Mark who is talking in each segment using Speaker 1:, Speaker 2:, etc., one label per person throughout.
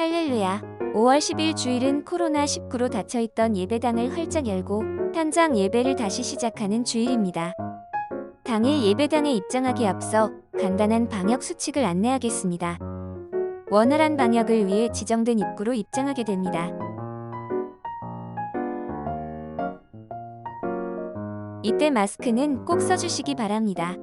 Speaker 1: 할렐루야. 5월 10일 주일은 코로나19로 닫혀있던 예배당을 활짝 열고 현장 예배를 다시 시작하는 주일입니다. 당일 예배당에 입장하기 앞서 간단한 방역 수칙을 안내하겠습니다. 원활한 방역을 위해 지정된 입구로 입장하게 됩니다. 이때 마스크는 꼭 써주시기 바랍니다.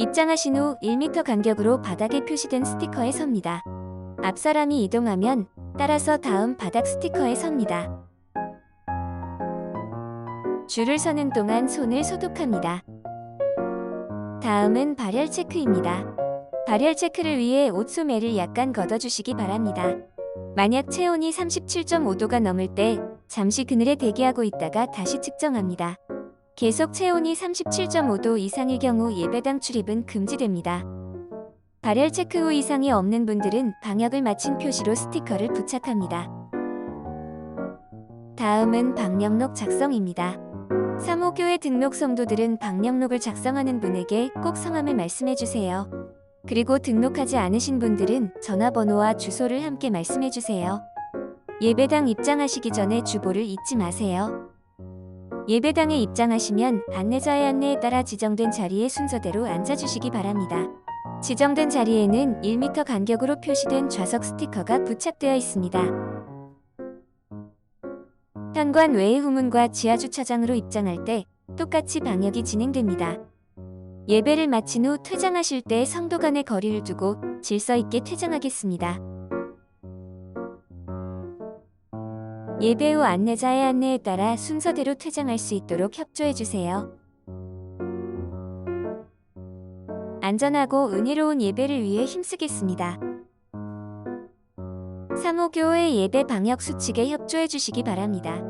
Speaker 1: 입장하신 후 1m 간격으로 바닥에 표시된 스티커에 섭니다. 앞 사람이 이동하면 따라서 다음 바닥 스티커에 섭니다. 줄을 서는 동안 손을 소독합니다. 다음은 발열 체크입니다. 발열 체크를 위해 옷 소매를 약간 걷어주시기 바랍니다. 만약 체온이 37.5도가 넘을 때 잠시 그늘에 대기하고 있다가 다시 측정합니다. 계속 체온이 37.5도 이상일 경우 예배당 출입은 금지됩니다. 발열 체크 후 이상이 없는 분들은 방역을 마친 표시로 스티커를 부착합니다. 다음은 방역록 작성입니다. 사모교회 등록 성도들은 방역록을 작성하는 분에게 꼭 성함을 말씀해 주세요. 그리고 등록하지 않으신 분들은 전화번호와 주소를 함께 말씀해 주세요. 예배당 입장하시기 전에 주보를 잊지 마세요. 예배당에 입장하시면 안내자의 안내에 따라 지정된 자리에 순서대로 앉아주시기 바랍니다. 지정된 자리에는 1m 간격으로 표시된 좌석 스티커가 부착되어 있습니다. 현관 외의 후문과 지하주차장으로 입장할 때 똑같이 방역이 진행됩니다. 예배를 마친 후 퇴장하실 때 성도 간의 거리를 두고 질서 있게 퇴장하겠습니다. 예배 후 안내자의 안내에 따라 순서대로 퇴장할 수 있도록 협조해 주세요. 안전하고 은혜로운 예배를 위해 힘쓰겠습니다. 사모교회 예배 방역 수칙에 협조해 주시기 바랍니다.